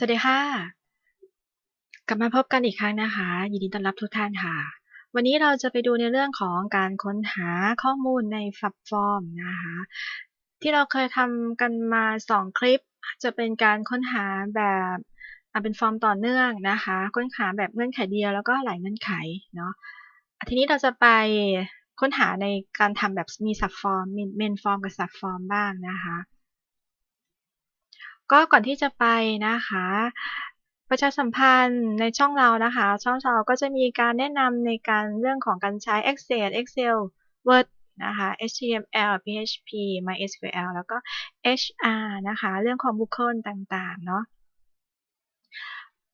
สวัสดีค่ะ กลับมาพบกันอีกครั้งนะคะ ยินดีต้อนรับทุกท่านค่ะ วันนี้เราจะไปดูในเรื่องของการค้นหาข้อมูลในฝับฟอร์มนะคะ ที่เราเคยทำกันมา 2 คลิป จะเป็นการค้นหาแบบเป็นฟอร์มต่อเนื่องนะคะ ค้นหาแบบเงื่อนไขเดียวแล้วก็หลายเงื่อนไขเนาะทีนี้เราจะไปค้นหาในการทำแบบมีสับฟอร์มเมนฟอร์มกับสับฟอร์มบ้างนะคะ ก็ก่อนที่จะไปนะคะ ประชาสัมพันธ์ในช่องเรานะคะ ช่องเราก็จะมีการแนะนำในการเรื่องของการใช้ Excel Excel Word นะคะ HTML PHP MySQL แล้วก็ HR นะคะ เรื่องของบุคคลต่างๆ เนาะ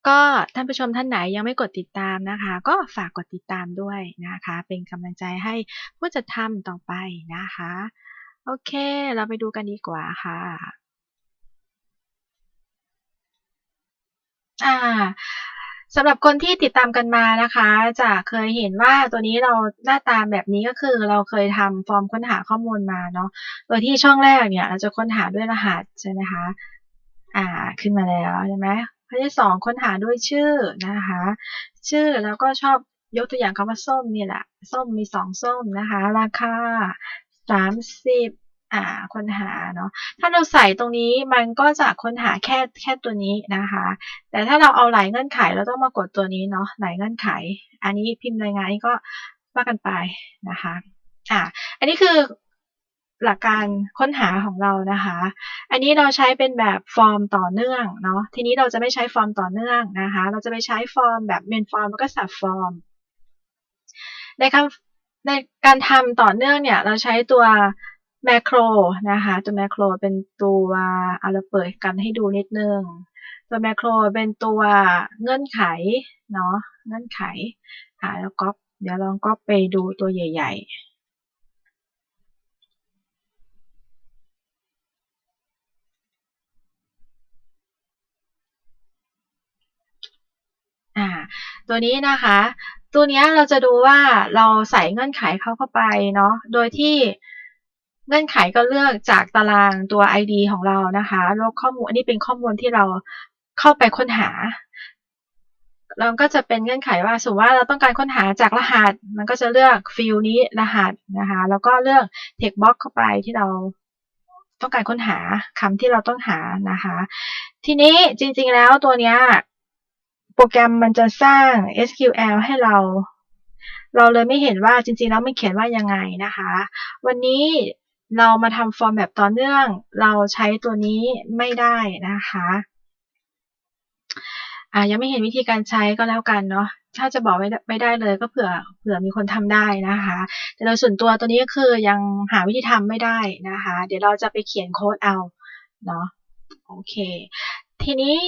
ก็ท่านผู้ชมท่านไหนยังไม่กดติดตามนะคะ ก็ฝากกดติดตามด้วยนะคะ เป็นกำลังใจให้ผู้จัดทำต่อไปนะคะ โอเค เราไปดูกันดีกว่าค่ะ อ่าสำหรับคนที่ติดตามกันมานะคะจะเคยเห็นว่าตัวนี้เราหน้าตาแบบนี้ก็คือเราเคยทำฟอร์มค้นหาข้อมูลมาเนาะโดยที่ช่องแรกเนี่ยเราจะค้นหาด้วยรหัสใช่ไหมคะอ่าขึ้นมาแล้วใช่ไหมข้อที่สองค้นหาด้วยชื่อนะคะ ชื่อแล้วก็ชอบยกตัวอย่างคำว่าส้มนี่แหละ ส้มมีสองส้มนะคะ ราคาสามสิบ่าค้นหาเนาะถ้าเราใส่ตรงนี้มันก็จะค้นหาแค่แค่ตัวนี้นะคะ แต่ถ้าเราเอาหลายเงื่อนไขเราต้องมากดตัวนี้เนาะหลายเงื่อนไข อันนี้พิมพ์รายงานนี้ก็ว่ากันไปนะคะอ่าอันนี้คือหลักการค้นหาของเรานะคะ อันนี้เราใช้เป็นแบบฟอร์มต่อเนื่องเนาะ ทีนี้เราจะไม่ใช้ฟอร์มต่อเนื่องนะคะ เราจะไปใช้ฟอร์มแบบเมนฟอร์มแล้วก็สับฟอร์ม ในคำในการทำต่อเนื่องเนี่ยเราใช้ตัว แมคโครนะคะตัวแมคโครเป็นตัวเอาเราเปิดกันให้ดูนิดนึง ตัวแมคโครเป็นตัวเงื่อนไขเนาะเงื่อนไขอ่าแล้วก็เดี๋ยวลองก็ไปดูตัวใหญ่ ๆอ่าตัวนี้นะคะ ตัวนี้เราจะดูว่าเราใส่เงื่อนไขเข้าเข้าไปเนาะโดยที่ เงื่อนไขก็เลือกจากตารางตัว ID ของเรานะคะแล้วข้อมูล อันนี้เป็นข้อมูลที่เราเข้าไปค้นหา เราก็จะเป็นเงื่อนไขว่าสมมติว่าเราต้องการค้นหาจากรหัส มันก็จะเลือกฟิลนี้รหัสนะคะ แล้วก็เลือก text box เข้าไปที่เราต้องการค้นหาคำที่เราต้องหานะคะ ทีนี้จริงๆแล้วตัวเนี้ยโปรแกรมมันจะสร้าง SQL ให้เรา เราเลยไม่เห็นว่าจริงๆแล้วมันเขียนว่ายังไงนะคะ วันนี้ เรามาทำฟอร์มแบบต่อเนื่อง เราใช้ตัวนี้ไม่ได้นะคะอ่ายังไม่เห็นวิธีการใช้ก็แล้วกันเนาะถ้าจะบอกไม่ไม่ได้เลยก็เผื่อเผื่อมีคนทำได้นะคะ แต่โดยส่วนตัวตัวนี้ก็คือยังหาวิธีทำไม่ได้นะคะ เดี๋ยวเราจะไปเขียนโค้ดเอาเนาะโอเค ทีนี้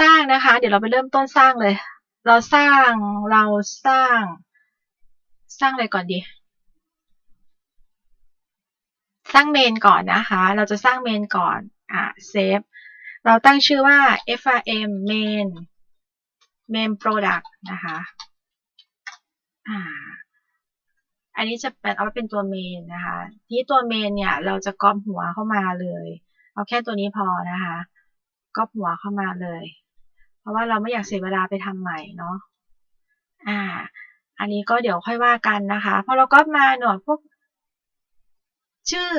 สร้างนะคะ เดี๋ยวเราไปเริ่มต้นสร้างเลย เราสร้างเราสร้าง สร้างอะไรก่อนดี สร้างเมนก่อนนะคะ เราจะสร้างเมนก่อน อ่าเซฟ เราตั้งชื่อว่า FRM main main product นะคะ อ่า อันนี้จะเป็นเอาไว้เป็นตัวเมนนะคะ ที่ตัวเมนเนี่ยเราจะก๊อปหัวเข้ามาเลย เอาแค่ตัวนี้พอนะคะ ก๊อปหัวเข้ามาเลย เพราะว่าเราไม่อยากเสียเวลาไปทำใหม่เนาะ อ่า อันนี้ก็เดี๋ยวค่อยว่ากันนะคะ พอเราก๊อปมาหน่อยพวก ชื่อ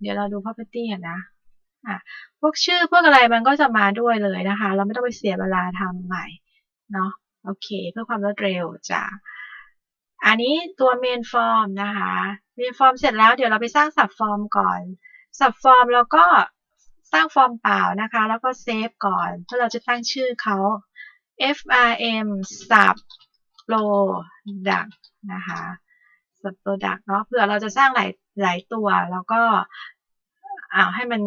เดี๋ยวเราดู property นะอะพวกชื่อพวกอะไรมันก็จะมาด้วยเลยนะคะ เราไม่ต้องไปเสียเวลาทำใหม่เนาะโอเค เพื่อความรวดเร็วจ้ะอันนี้ตัว main form นะคะ main form เสร็จแล้วเดี๋ยวเราไปสร้าง sub form ก่อน sub form แล้วก็สร้างฟอร์มเปล่านะคะ แล้วก็เซฟก่อนเพื่อเราจะตั้งชื่อเขา frm sub product นะคะ sub product เนาะเผื่อเราจะสร้างหลายหลายตัว แล้วก็อ่าให้มัน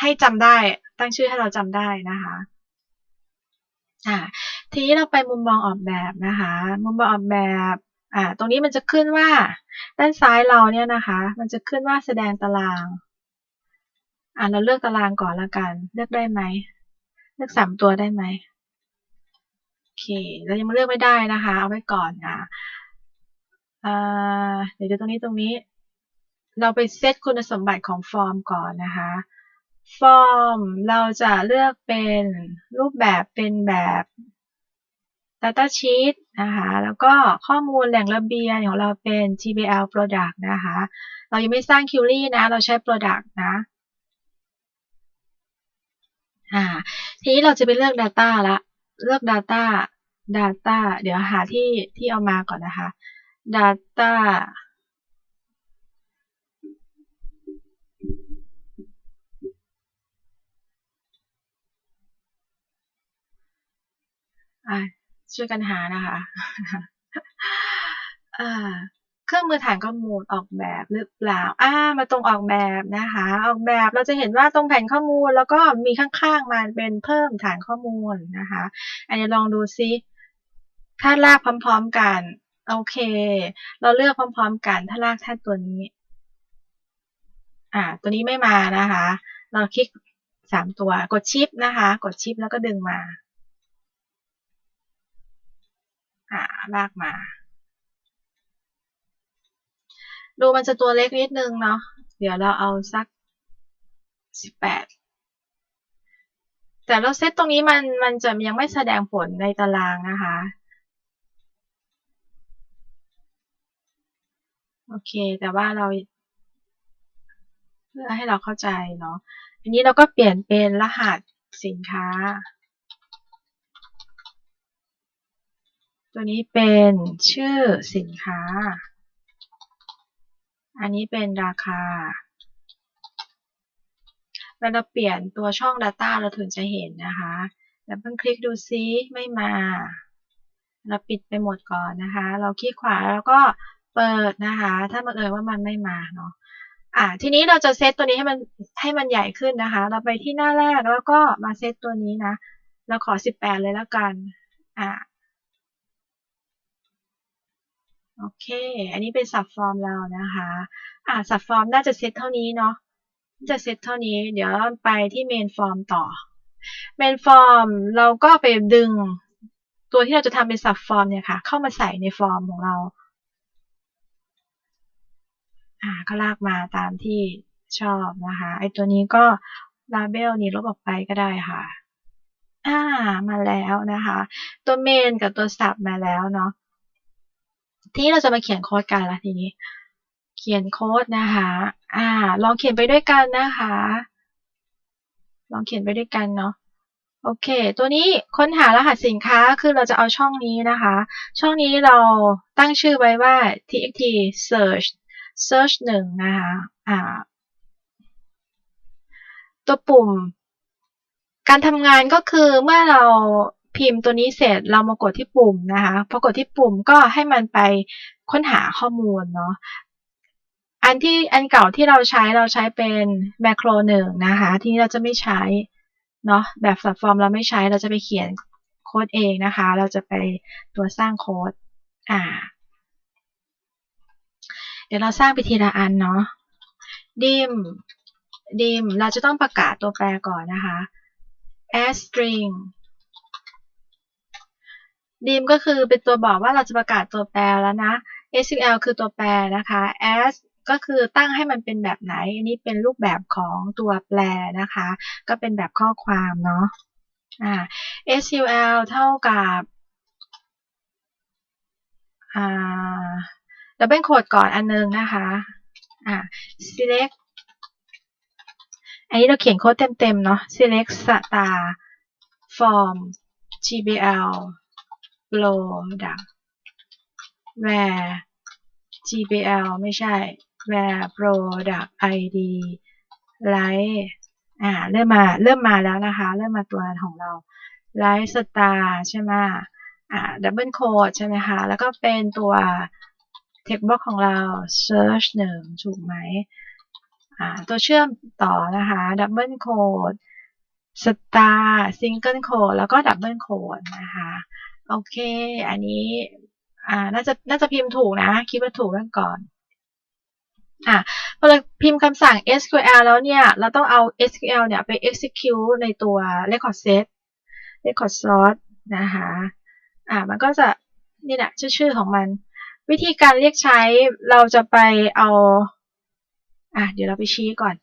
ให้จำได้ตั้งชื่อให้เราจำได้นะคะอ่าทีนี้เราไปมุมมองออกแบบนะคะ มุมมองออกแบบอ่าตรงนี้มันจะขึ้นว่า ด้านซ้ายเราเนี่ยนะคะ มันจะขึ้นว่าแสดงตารางอ่าเราเลือกตารางก่อนละกัน เลือกได้ไหมเลือกสามตัวได้ไหมโอเค เรายังมาเลือกไม่ได้นะคะ เอาไว้ก่อนอ่าเดี๋ยวตรงนี้ตรงนี้ เราไปเซตคุณสมบัติของฟอร์มก่อนนะคะ form เราจะเลือกเป็นรูปแบบเป็นแบบ data sheet นะคะ แล้วก็ข้อมูลแหล่งระเบียนของเราเป็น TBL product นะคะ เรายังไม่สร้าง query นะ เราใช้ product นะอ่าทีนี้เราจะไปเลือก Data ละ เลือก Data Data เดี๋ยวหาที่ที่เอามาก่อนนะคะ Data อ่าช่วยกันหานะคะอ่าเครื่องมือฐานข้อมูลออกแบบหรือเปล่า อ่า มาตรงออกแบบนะคะ ออกแบบเราจะเห็นว่าตรงแผ่นข้อมูลแล้วก็มีข้างๆมาเป็นเพิ่มฐานข้อมูลนะคะ อันนี้ลองดูซิ ถ้าลากพร้อมๆกัน โอเค เราเลือกพร้อมๆกันถ้าลากแท่าตัวนี้ อ่า ตัวนี้ไม่มานะคะ เราคลิกสามตัว กดชิปนะคะ กดชิปแล้วก็ดึงมา อ่า ลากมา ดูมันจะตัวเล็กนิดนึงเนาะ เดี๋ยวเราเอาสักสิบแปดแต่เราเซตตรงนี้มันมันจะยังไม่แสดงผลในตารางนะคะ โอเค แต่ว่าเรา เพื่อให้เราเข้าใจเนาะ อันนี้เราก็เปลี่ยนเป็นรหัสสินค้า ตัวนี้เป็นชื่อสินค้า อันนี้เป็นราคาเวลาเราเปลี่ยนตัวช่อง Data เราถึงจะเห็นนะคะ แล้วเพิ่งคลิกดูซิไม่มา เราปิดไปหมดก่อนนะคะ เราคลิกขวาแล้วก็ เปิดนะคะ ถ้าบังเอิญว่ามันไม่มาเนาะอ่าทีนี้เราจะเซตตัวนี้ให้มันให้มันใหญ่ขึ้นนะคะ เราไปที่หน้าแรกแล้วก็มาเซตตัวนี้นะ เราขอ 18 เลยแล้วกันอ่าโอเค อันนี้เป็นสับฟอร์มเรานะคะ อ่าสับฟอร์มน่าจะเซตเท่านี้เนาะ จะเซตเท่านี้ เดี๋ยวไปที่เมนฟอร์มต่อ เมนฟอร์มเราก็ไปดึงตัวที่เราจะทำเป็นสับฟอร์มเนี่ยค่ะ เข้ามาใส่ในฟอร์มของเรา อ่าก็ลากมาตามที่ชอบนะคะ ไอตัวนี้ก็ลาเบลนี้ลบออกไปก็ได้ค่ะ อ่า มาแล้วนะคะ ตัวเมนกับตัวสับมาแล้วเนาะ ทีนี้เราจะมาเขียนโค้ดกันละทีนี้ เขียนโค้ดนะคะ อ่า ลองเขียนไปด้วยกันนะคะ ลองเขียนไปด้วยกันเนาะโอเค ตัวนี้ค้นหารหัสสินค้า คือเราจะเอาช่องนี้นะคะ ช่องนี้เราตั้งชื่อไว้ว่า txt search search หนึ่งนะคะอ่าตัวปุ่ม การทำงานก็คือเมื่อเราพิมพ์ตัวนี้เสร็จเรามากดที่ปุ่มนะคะพอกดที่ปุ่มก็ให้มันไปค้นหาข้อมูลเนาะอันที่อันเก่าที่เราใช้เราใช้เป็นแมคโครหนึ่งนะคะทีนี้เราจะไม่ใช้เนาะแบบสับฟอร์มเราไม่ใช้เราจะไปเขียนโค้ดเองนะคะ เราจะไปตัวสร้างโค้ดอ่า เดี๋ยวเราสร้างไปทีละอันเนาะดิมดิมเราจะต้องประกาศตัวแปรก่อนนะคะ add string ดีมก็คือเป็นตัวบอกว่าเราจะประกาศตัวแปรแล้วนะ SQL คือตัวแปรนะคะ as ก็คือตั้งให้มันเป็นแบบไหน อันนี้เป็นรูปแบบของตัวแปรนะคะ ก็เป็นแบบข้อความเนาะอ่า SQL เท่ากับอ่า ดับเบิลโคดก่อนอันนึงนะคะอ่า select อันนี้เราเขียนโค้ดเต็มๆเนาะ select star form gbl product where gbl ไม่ใช่ where product id light อ่าเริ่มมาเริ่มมาแล้วนะคะ เริ่มมาตัวของเรา light star ใช่ไหมอ่า double code ใช่ไหมคะ แล้วก็เป็นตัว text box ของเรา search หนึ่งถูกไหมตัวเชื่อมต่อนะคะ double code star single code แล้วก็ double code นะคะ โอเค อันนี้น่าจะน่าจะพิมพ์ถูกนะ คิดว่าถูกกันก่อนอะพอเราพิมพ์คำสั่ง SQL แล้วเนี่ย เราต้องเอา SQL เนี่ยไป execute ในตัว record set record source นะคะ อ่ามันก็จะนี่แหละชื่อชื่อของมัน วิธีการเรียกใช้เราจะไปเอาอะเดี๋ยวเราไปชี้ก่อน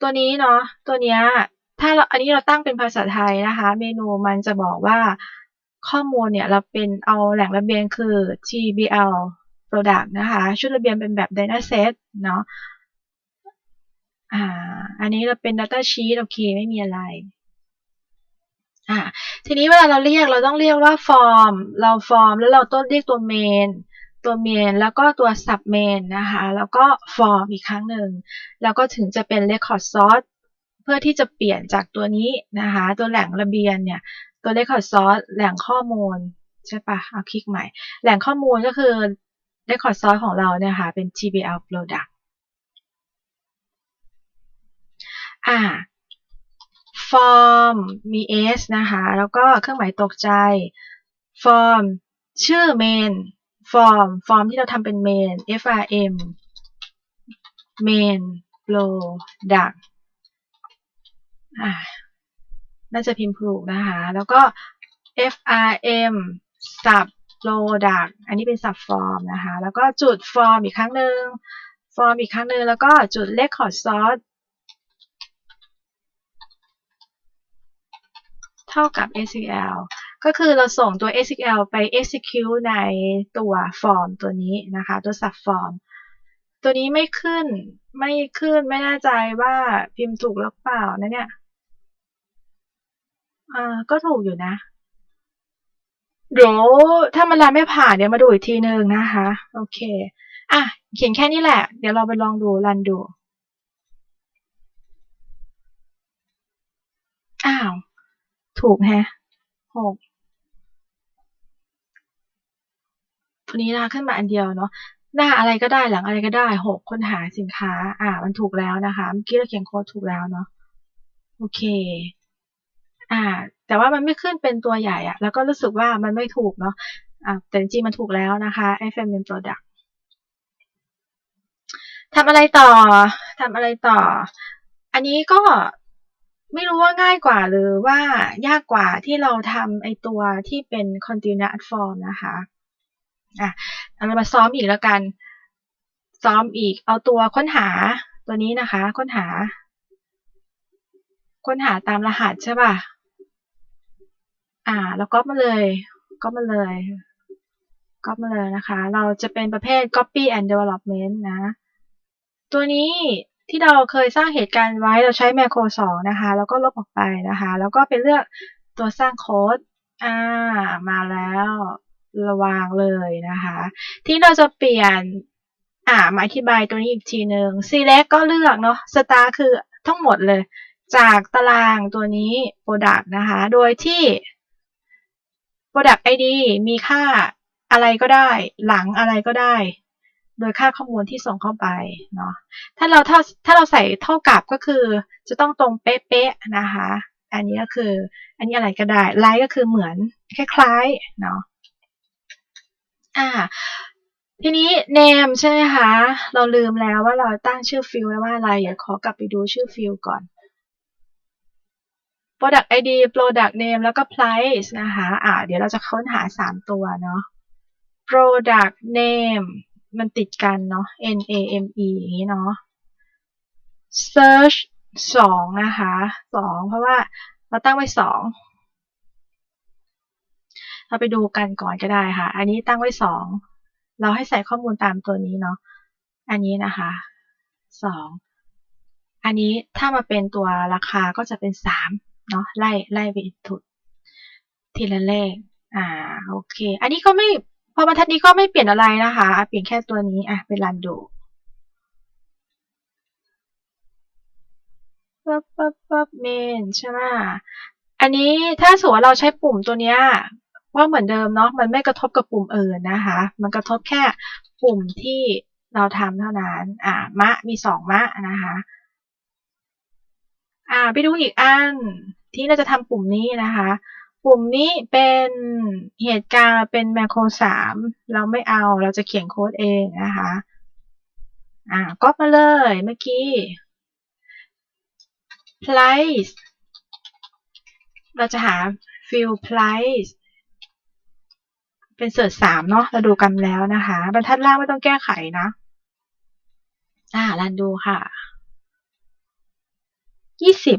ตัวนี้เนาะตัวเนี้ยถ้าเราอันนี้เราตั้งเป็นภาษาไทยนะคะ เมนูมันจะบอกว่าข้อมูลเนี่ยเราเป็นเอาแหล่งระเบียงคือ GBL product นะคะ ชุดระเบียงเป็นแบบ data set เนาะอ่าอันนี้เราเป็น data sheet โอเค ไม่มีอะไรอ่าทีนี้เวลาเราเรียกเราต้องเรียกว่า form เราฟอร์มแล้วเราต้องเรียกตัว main ตัว main แล้วก็ตัว sub main นะคะ แล้วก็ form อีกครั้งหนึ่ง แล้วก็ถึงจะเป็น record source เพื่อที่จะเปลี่ยนจากตัวนี้นะคะ ตัวแหล่งระเบียงเนี่ย ตัว record source แหล่งข้อมูลใช่ปะเอาคลิกใหม่ แหล่งข้อมูลก็คือ record source ของเราเนี่ยค่ะ เป็น GBL product อ่า form มี s นะคะ แล้วก็เครื่องหมายตกใจ form ชื่อ main form form ที่เราทำเป็น main frm main product อ่าน่าจะพิมพ์ถูกนะคะ แล้วก็ frm sub product อันนี้เป็น sub form นะคะ แล้วก็จุด form อีกครั้งหนึ่ง form อีกครั้งหนึ่ง แล้วก็จุด record source เท่ากับ SQL ก็คือเราส่งตัว SQL ไป execute ในตัว form ตัวนี้นะคะ ตัว sub form ตัวนี้ไม่ขึ้นไม่ขึ้นไม่แน่ใจว่าพิมพ์ถูกหรือเปล่านะเนี่ยอ่าก็ถูกอยู่นะเดี๋ยวถ้ามันรันไม่ผ่านเดี๋ยวมาดูอีกทีหนึ่งนะคะ โอเค อะ เขียนแค่นี้แหละ เดี๋ยวเราไปลองดูรันดู อ้าว ถูกแฮะหก ตัวนี้นะคะขึ้นมาอันเดียวเนาะหน้าอะไรก็ได้หลังอะไรก็ได้หกค้นหาสินค้า อ่า มันถูกแล้วนะคะเมื่อกี้เราเขียนโค้ดถูกแล้วเนาะโอเค อ่า แต่ว่ามันไม่ขึ้นเป็นตัวใหญ่อะแล้วก็รู้สึกว่ามันไม่ถูกเนาะอ่าแต่จริงๆมันถูกแล้วนะคะ FM m product ทำอะไรต่อทำอะไรต่อ อันนี้ก็ไม่รู้ว่าง่ายกว่าหรือว่ายากกว่าที่เราทำไอตัวที่เป็น continuous form นะคะ อะเรามาซ้อมอีกแล้วกัน ซ้อมอีก เอาตัวค้นหาตัวนี้นะคะ ค้นหา ค้นหาตามรหัสใช่ป่ะ อ่า แล้วก็มาเลย ก็มาเลย ก็มาเลยนะคะ เราจะเป็นประเภท copy and development นะ ตัวนี้ที่เราเคยสร้างเหตุการณ์ไว้ เราใช้ macro 2นะคะ แล้วก็ลบออกไปนะคะ แล้วก็ไปเลือกตัวสร้างโค้ด อ่า มาแล้ว ระวางเลยนะคะ ที่เราจะเปลี่ยนอ่ามาอธิบายตัวนี้อีกทีหนึ่ง select ก็เลือกเนาะ star คือทั้งหมดเลย จากตารางตัวนี้ product นะคะ โดยที่ product id มีค่าอะไรก็ได้ หลังอะไรก็ได้ โดยค่าข้อมูลที่ส่งเข้าไปเนาะ ถ้าเราถ้าถ้าเราใส่เท่ากับก็คือจะต้องตรงเป๊ะๆนะคะ อันนี้ก็คือ อันนี้อะไรก็ได้ ไลค์ก็คือเหมือนคล้ายๆเนาะ อ่า ทีนี้ name ใช่ไหมคะ เราลืมแล้วว่าเราตั้งชื่อฟิลไว้ว่าอะไร เดี๋ยวขอกลับไปดูชื่อฟิลก่อน product id product name แล้วก็ price นะคะ อ่า เดี๋ยวเราจะค้นหา 3 ตัวเนาะ product name มันติดกันเนาะ n a m e อย่างนี้เนาะ search 2 นะคะ 2 เพราะว่าเราตั้งไว้ 2 เราไปดูกันก่อนก็ได้ค่ะ อันนี้ตั้งไว้2เราให้ใส่ข้อมูลตามตัวนี้เนาะ อันนี้นะคะ2อันนี้ถ้ามาเป็นตัวราคาก็จะเป็น3เนาะ ไล่ไล่ไปถุดทีละเลข อ่า โอเค อันนี้ก็ไม่ พอบรรทัดนี้ก็ไม่เปลี่ยนอะไรนะคะ เปลี่ยนแค่ตัวนี้ อะ เป็นรันดูปั๊บปั๊บปั๊บเมนใช่ไหมอันนี้ถ้าสมมติเราใช้ปุ่มตัวเนี้ย ว่าเหมือนเดิมเนาะมันไม่กระทบกับปุ่มอื่นนะคะ มันกระทบแค่ปุ่มที่เราทำเท่านั้น อ่ามะมีสองมะนะคะ อ่าไปดูอีกอันที่เราจะทำปุ่มนี้นะคะ ปุ่มนี้เป็นเหตุการณ์เป็นแมคโครสามเราไม่เอาเราจะเขียนโค้ดเองนะคะ อ่าก็มาเลยเมื่อกี้ price เราจะหา field price เป็นเสิร์ชสามเนาะเราดูกันแล้วนะคะ บรรทัดล่างไม่ต้องแก้ไขนะอ่ารันดูค่ะยี่สิบ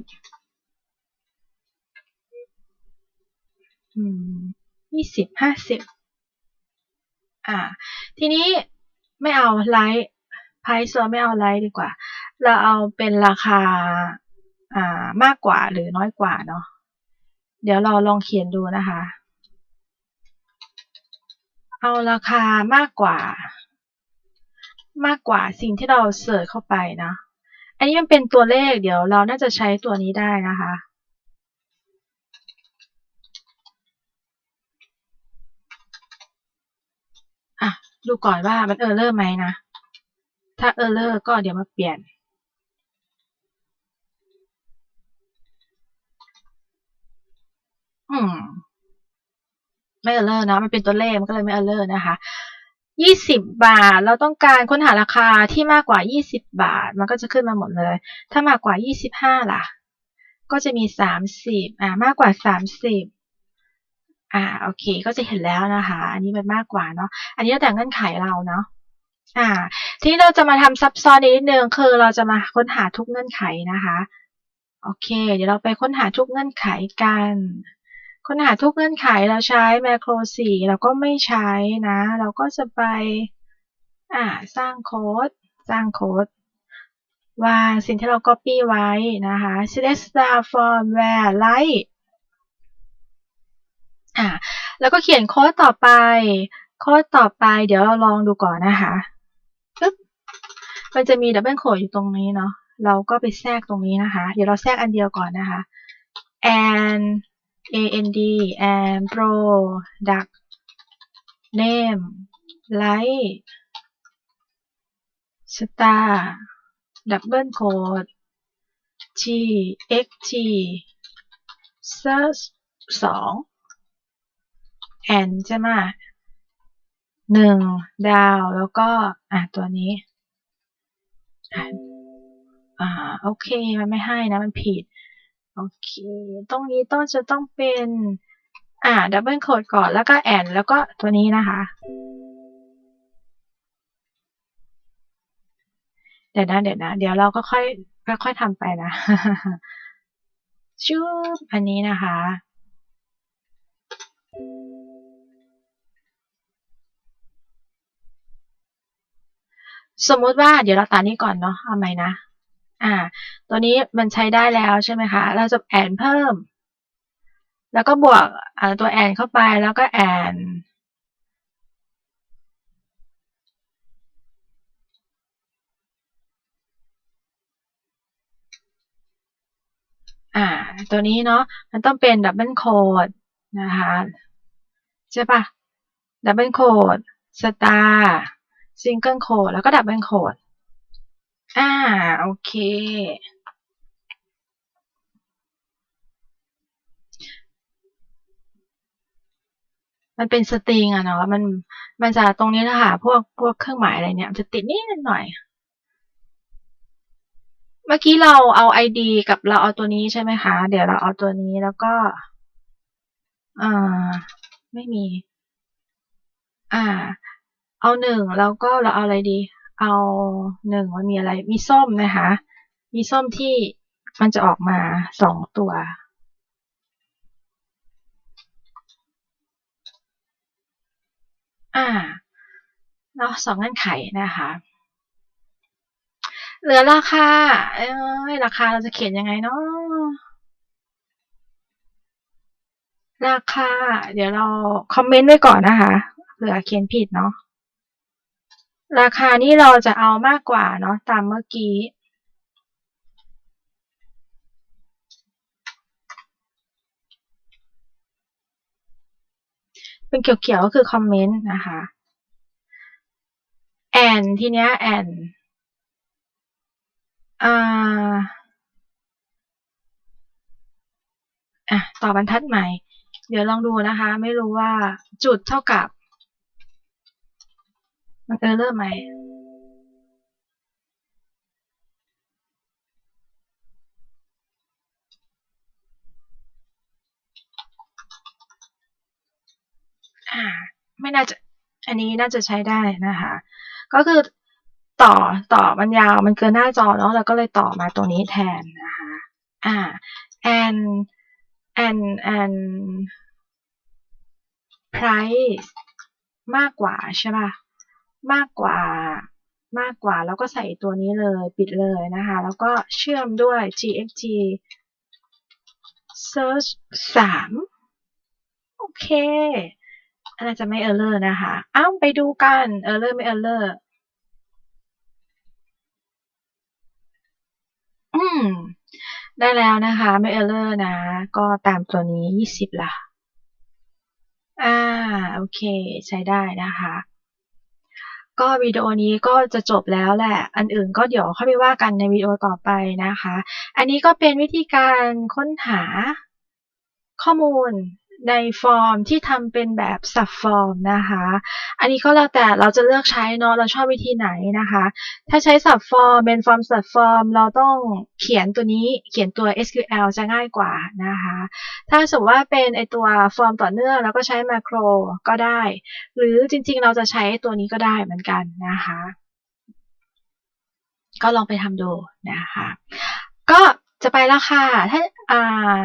ยี่สิบห้าสิบอ่า ทีนี้ไม่เอาไลท์ไพรซ์เราไม่เอาไลท์ดีกว่า เราเอาเป็นราคาอ่ามากกว่าหรือน้อยกว่าเนาะเดี๋ยวเราลองเขียนดูนะคะ เอาราคามากกว่า มากกว่าสิ่งที่เราเสิร์ชเข้าไปนะ อันนี้มันเป็นตัวเลขเดี๋ยวเราน่าจะใช้ตัวนี้ได้นะคะอะดูก่อนว่ามันเออร์เลอร์ไหมนะ ถ้าเออร์เลอร์ก็เดี๋ยวมาเปลี่ยนอืม ไม่เออร์เลอร์นะ มันเป็นตัวเลขมันก็เลยไม่เออร์เลอร์นะคะยี่สิบบาท เราต้องการค้นหาราคาที่มากกว่ายี่สิบบาท มันก็จะขึ้นมาหมดเลย ถ้ามากกว่ายี่สิบห้าล่ะ ก็จะมีสามสิบอ่ามากกว่าสามสิบอ่าโอเค ก็จะเห็นแล้วนะคะ อันนี้มันมากกว่าเนาะอันนี้แต่เงื่อนไขเราเนาะอ่า ทีนี้เราจะมาทำซับซ้อนนิดนึงคือเราจะมาค้นหาทุกเงื่อนไขนะคะ โอเค เดี๋ยวเราไปค้นหาทุกเงื่อนไขกัน ค้นหาทุกเงื่อนไขเราใช้แมคโครสี่เราก็ไม่ใช้นะ เราก็จะไปอ่าสร้างโค้ด สร้างโค้ดว่าสิ่งที่เรา copy ไว้นะคะ select star from where light อ่าแล้วก็เขียนโค้ดต่อไป โค้ดต่อไปเดี๋ยวเราลองดูก่อนนะคะปึ๊บมันจะมีดับเบิลโค้ดอยู่ตรงนี้เนาะเราก็ไปแทรกตรงนี้นะคะ เดี๋ยวเราแทรกอันเดียวก่อนนะคะ and and and product name light star double code t x t search สอง and ใช่ไหมหนึ่งดาวแล้วก็อะตัวนี้อ่าโอเค มันไม่ให้นะ มันผิด โอเค ตรงนี้ต้องจะต้องเป็น อ่า ดับเบิลโคดก่อน แล้วก็แอนแล้วก็ตัวนี้นะคะ เดี๋ยวนะ เดี๋ยวนะ เดี๋ยวเราก็ค่อยค่อยทำไปนะ ชุบอันนี้นะคะ สมมติว่าเดี๋ยวเราตัดนี้ก่อนเนาะเอาใหมนะ อ่า ตัวนี้มันใช้ได้แล้วใช่ไหมคะ เราจะแอนเพิ่ม แล้วก็บวกตัวแอนเข้าไปแล้วก็แอนอ่า ตัวนี้เนาะมันต้องเป็นดับเบิลโคดนะคะใช่ปะดับเบิลโคดสตาร์ซิงเกิลโคดแล้วก็ดับเบิลโคด อ่า โอเค มันเป็นสตริงอะเนาะ มัน มันจะตรงนี้นะคะพวก พวกเครื่องหมายอะไรเนี่ยจะติดนิดหน่อย เมื่อกี้เราเอา ID กับเราเอาตัวนี้ใช่ไหมคะ เดี๋ยวเราเอาตัวนี้แล้วก็ อ่า ไม่มี อ่า เอาหนึ่งแล้วก็เราเอาอะไรดี เอาหนึ่งมันมีอะไร มีส้มนะคะ มีส้มที่มันจะออกมาสองตัว อ่าเนาะสองเงื่อนไขนะคะ เหลือราคา เอ้ยราคาเราจะเขียนยังไงเนาะราคา เดี๋ยวเราคอมเมนต์ไว้ก่อนนะคะเผื่อเขียนผิดเนาะ ราคานี้เราจะเอามากกว่าเนาะตามเมื่อกี้ เป็นเขียวๆก็คือคอมเมนต์นะคะแอนทีเนี้ยแอนอ่าอะต่อบรรทัดใหม่ เดี๋ยวลองดูนะคะ ไม่รู้ว่าจุดเท่ากับ มันเออเริ่มไหมอ่า ไม่น่าจะ อันนี้น่าจะใช้ได้นะคะ ก็คือต่อต่อมันยาวมันเกินหน้าจอเนาะเราก็เลยต่อมาตรงนี้แทนนะคะอ่า and and and price มากกว่าใช่ป่ะ มากกว่ามากกว่า แล้วก็ใส่ตัวนี้เลยปิดเลยนะคะ แล้วก็เชื่อมด้วย txt search 3 โอเคน่าจะไม่ error นะคะ อ้าวไปดูกัน error ไม่ error อืม ได้แล้วนะคะ ไม่ error นะ ก็ตามตัวนี้ 20 ล่ะ อ่า โอเค ใช้ได้นะคะ ก็วิดีโอนี้ก็จะจบแล้วแหละ อันอื่นก็เดี๋ยวค่อยไปว่ากันในวิดีโอต่อไปนะคะ อันนี้ก็เป็นวิธีการค้นหาข้อมูล ในฟอร์มที่ทำเป็นแบบ sub form นะคะ อันนี้ก็แล้วแต่เราจะเลือกใช้เนาะเราชอบวิธีไหนนะคะ ถ้าใช้ sub form เป็น form sub form เราต้องเขียนตัวนี้เขียนตัว SQL จะง่ายกว่านะคะ ถ้าสมมติว่าเป็นไอตัว form ต่อเนื่องแล้วก็ใช้ macro ก็ได้ หรือจริงๆเราจะใช้ตัวนี้ก็ได้เหมือนกันนะคะ ก็ลองไปทำดูนะคะ ก็จะไปแล้วค่ะ ถ้าอ่า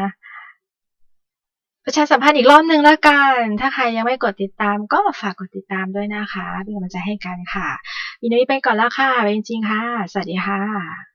ประชาสัมพันธ์อีกรอบนึงแล้วกัน ถ้าใครยังไม่กดติดตามก็ฝากกดติดตามด้วยนะคะ เป็นกำลังใจให้กันค่ะ วิดีโอนี้ไปก่อนแล้วค่ะเป็นจริงค่ะ สวัสดีค่ะ